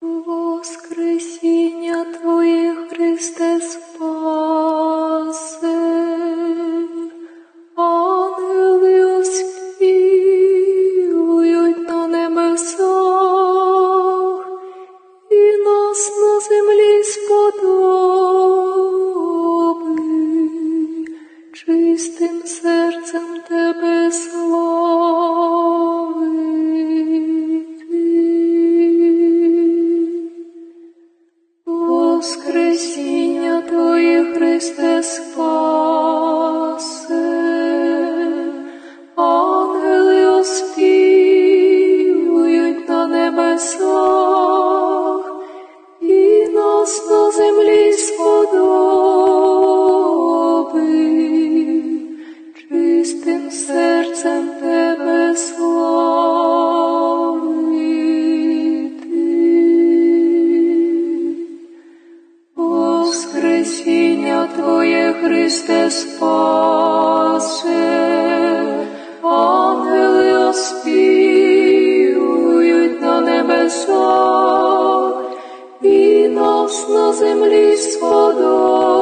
Воскресіння Твоє, Христе, спасе, ангели оспівують на небесах, і нас на землі сподоби, Воскресіння Твоє, Христе, спаси, ангели оспівують на небесах, і нас на землі сподоби, Воскресіння Твоє, Христе, спаси, ангели оспівують на небесах, і нас на землі сподоби,